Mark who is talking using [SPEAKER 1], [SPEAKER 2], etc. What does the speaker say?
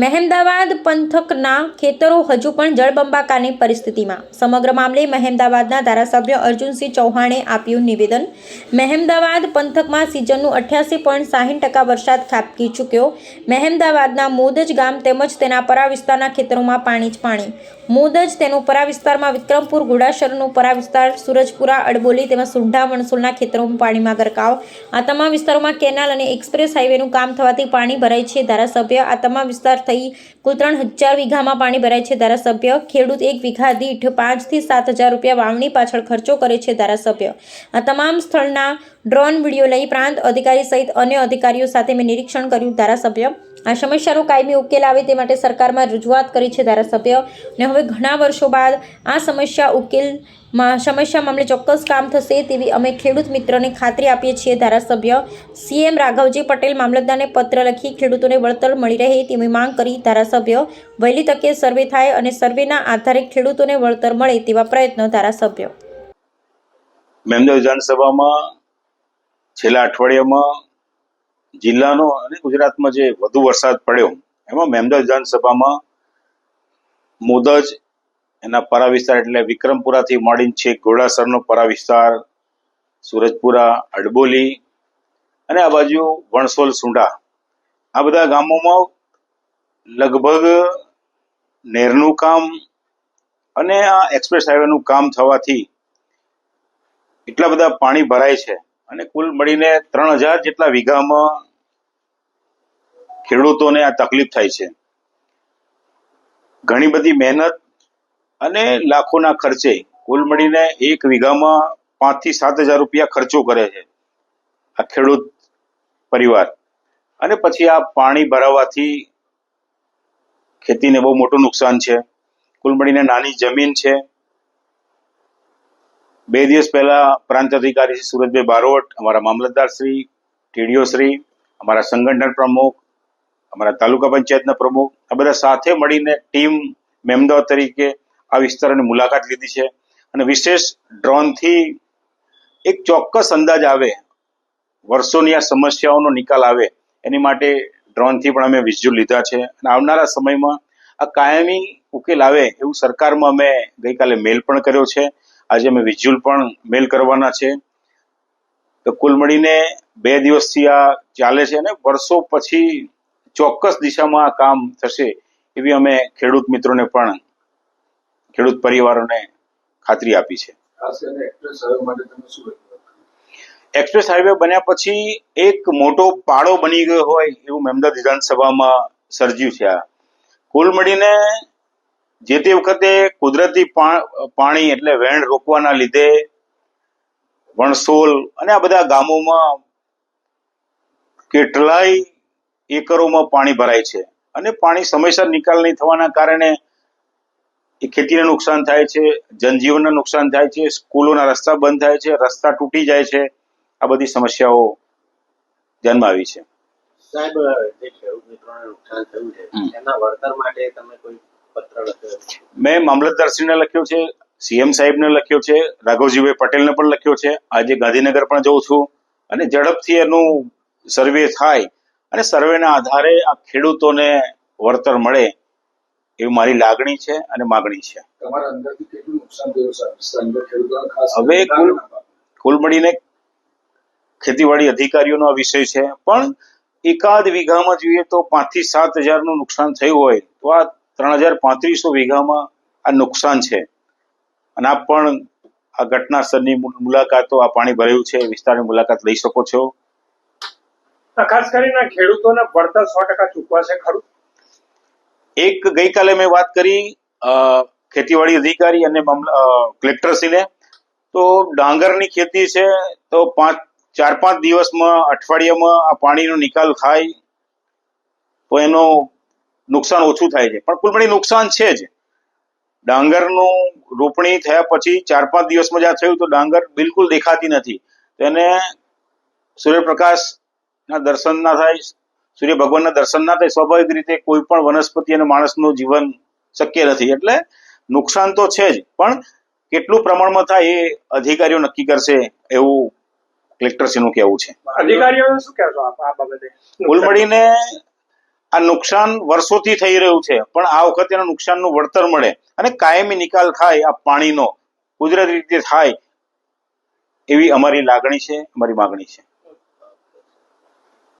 [SPEAKER 1] મહેમદાવાદ પંથકના ખેતરો હજુ પણ જળબંબાકારની પરિસ્થિતિમાં. સમગ્ર મામલે મહેમદાવાદના ધારાસભ્ય અર્જુનસિંહ ચૌહાણે આપ્યું નિવેદન. મહેમદાવાદ પંથકમાં સિઝનનું અઠ્યાસી પોઈન્ટ સાહીઠ ટકા વરસાદ ખાબકી ચૂક્યો. મહેમદાવાદના મોદજ ગામ તેમજ તેના પરા વિસ્તારના ખેતરોમાં પાણી જ પાણી. મોદજ તેનું પરા વિસ્તારમાં વિક્રમપુર, ઘોડાસરનું પરા વિસ્તાર સુરજપુરા, અડબોલી તેમજ સુંઢા વણસુલના ખેતરોમાં પાણીમાં ગરકાવ. આ તમામ વિસ્તારોમાં કેનાલ અને એક્સપ્રેસ હાઈવેનું કામ થવાથી પાણી ભરાય છે ધારાસભ્ય. આ તમામ વિસ્તાર થઈ કુલ ત્રણ હજાર વીઘામાં પાણી ભરાય છે. ધારાસભ્ય ખેડૂત એક વીઘા દીઠ પાંચથી સાત હજાર રૂપિયા વાવણી પાછળ ખર્ચો કરે છે ધારાસભ્ય. આ તમામ સ્થળના ડ્રોન વીડિયો લઈ પ્રાંત અધિકારી સહિત અન્ય અધિકારીઓ સાથે મેં નિરીક્ષણ કર્યું. ધારાસભ્ય આ સમસ્યાનો કાયમી ઉકેલ આવે તે માટે સરકારમાં રજૂઆત કરી છે ધારાસભ્ય. અને હવે ઘણા વર્ષો બાદ આ સમસ્યા ઉકેલમાં સમસ્યા મામલે ચોક્કસ કામ થશે તેવી અમે ખેડૂત મિત્રને ખાતરી આપીએ છીએ ધારાસભ્ય. સીએમ રાઘવજી પટેલ મામલતદારને પત્ર લખી ખેડૂતોને વળતર મળી રહે તેવી માંગ કરી ધારાસભ્ય. વહેલી તકે સર્વે થાય અને સર્વેના આધારે ખેડૂતોને વળતર મળે તેવા પ્રયત્નો ધારાસભ્ય.
[SPEAKER 2] મેમદેવ વિધાનસભામાં છેલ્લા અઠવાડિયામાં જિલ્લાનો અને ગુજરાતમાં જે વધુ વરસાદ પડ્યો, એમાં મેમદાવાદ વિધાનસભામાં મોદજ, એના પરા વિસ્તાર એટલે વિક્રમપુરાથી માંડીને છેક ઘોડાસરનો પરા વિસ્તાર, સુરજપુરા, અડબોલી અને આ બાજુ વણસોલ, સુંડા. આ બધા ગામોમાં લગભગ નેરનું કામ અને આ એક્સપ્રેસ હાઈવેનું કામ થવાથી એટલા બધા પાણી ભરાય છે અને કુલ મળીને ત્રણ હજાર જેટલા વીઘામાં ખેડૂતોને આ તકલીફ થાય છે. ઘણી બધી મહેનત અને લાખોના ખર્ચે કુલ મળીને એક વીઘામાં પાંચથી સાત હજાર રૂપિયા ખર્ચો કરે છે આ ખેડૂત પરિવાર. અને પછી આ પાણી ભરાવાથી ખેતીને બહુ મોટું નુકસાન છે. કુલ મળીને નાની જમીન છે. બે દિવસ પહેલા પ્રાંત અધિકારી શ્રી સુરજભાઈ બારોટ, અમારા મામલતદાર શ્રી, ટીડીઓ શ્રી, અમારા સંગઠન પ્રમુખ અમારા તાલુકા પંચાયતના પ્રમુખ, આ બધા સાથે મળીને ટીમ મેમદાવ તરીકે આ વિસ્તારોની મુલાકાત લીધી છે. અને વિશેષ ડ્રોનથી એક ચોક્કસ અંદાજ આવે, વર્ષોની આ સમસ્યાઓનો નિકાલ આવે, એની માટે ડ્રોનથી પણ અમે વિઝ્યુઅલ લીધા છે. અને આવનારા સમયમાં આ કાયમી ઉકેલ આવે એવું સરકારમાં અમે ગઈકાલે મેલ પણ કર્યો છે. આજે અમે વિઝ્યુઅલ પણ મેલ કરવાના છે. તો કુલ મળીને બે દિવસથી આ ચાલે છે અને વર્ષો પછી ચોક્કસ દિશામાં કામ થશે એવી અમે ખેડૂત મિત્રોને પણ ખેડૂત પરિવારોને ખાતરી આપી છે.
[SPEAKER 3] એક્સપ્રેસ હાઈવે
[SPEAKER 2] બન્યા પછી એક મોટો પાડો બની ગયો હોય એવું મેમદાદ વિધાનસભામાં સર્જ્યું છે આ. કુલ મળીને જે તે વખતે કુદરતી પાણી એટલે વેણ રોકવાના લીધે વણસોલ અને આ બધા ગામોમાં કેટલાય એકરોમાં પાણી ભરાય છે. અને પાણી સમયસર નિકાલ નહીં થવાના કારણે એ ખેતીને નુકસાન થાય છે જનજીવનને નુકસાન થાય છે સ્કૂલોના રસ્તા બંધ થાય છે રસ્તા તૂટી જાય છે. આ બધી સમસ્યાઓ ધ્યાનમાં આવી છે.
[SPEAKER 4] સાહેબ જે ખેડૂત મિત્રોને નુકસાન થયું છે એના વળતર માટે તમે કોઈ પત્ર લખ્યો છે?
[SPEAKER 2] મેં મામલતદારશ્રીને લખ્યો છે સીએમ સાહેબને લખ્યો છે રાઘવજીભાઈ પટેલને પણ લખ્યો છે. આજે ગાંધીનગર પણ જઉં છું. અને ઝડપથી એનું સર્વે થાય અને સર્વેના આધારે આ ખેડૂતોને વળતર મળે એવી મારી લાગણી છે અને માગણી છે.
[SPEAKER 3] આ
[SPEAKER 2] હવે કુલ કુલ મળીને ખેતીવાડી અધિકારીઓનો આ વિષય છે. પણ એકાદ વીઘામાં જોઈએ તો પાંચથી સાત હજારનું નુકસાન થયું હોય તો આ ત્રણ હજાર પાંત્રીસો વીઘામાં આ નુકસાન છે. અને આપ પણ આ ઘટના સ્થળની મુલાકાતો આ પાણી ભરાયું છે. વિસ્તારની મુલાકાત લઈ શકો છો.
[SPEAKER 5] ખાસ કરીને ખેડૂતોને વળતર સો ટકા ચૂકવાશે ખરું?
[SPEAKER 2] એક ગઈકાલે મેં વાત કરી ખેતીવાડી અધિકારી અને કલેક્ટરશ્રીને. તો ડાંગરની ખેતી છે, તો પાંચ, ચાર, પાંચ દિવસમાં અઠવાડિયામાં આ પાણીનો નિકાલ થાય, તો એનું નુકસાન ઓછું થાય છે. પણ કુલપણી નુકસાન છે જ. ડાંગરનું રોપણી થયા પછી ચાર, પાંચ દિવસમાં જ્યાં થયું, તો ડાંગર બિલકુલ દેખાતી નથી. તો એને સૂર્યપ્રકાશના દર્શન ના થાય સૂર્ય ભગવાનના દર્શન ના થાય સ્વાભાવિક રીતે કોઈ પણ વનસ્પતિ અને માણસનું જીવન શક્ય નથી. એટલે નુકસાન તો છે જ પણ કેટલું પ્રમાણમાં થાય એ અધિકારીઓ નક્કી કરશે એવું કલેક્ટરશ્રીનું કહેવું છે.
[SPEAKER 5] અધિકારીઓ શું કહેશો આ બાબતે?
[SPEAKER 2] કુલ મળીને આ નુકસાન વર્ષોથી થઈ રહ્યું છે પણ આ વખતે એના નુકસાનનું વળતર મળે અને કાયમી નિકાલ થાય આ પાણીનો કુદરતી રીતે થાય એવી અમારી લાગણી છે અમારી માગણી છે.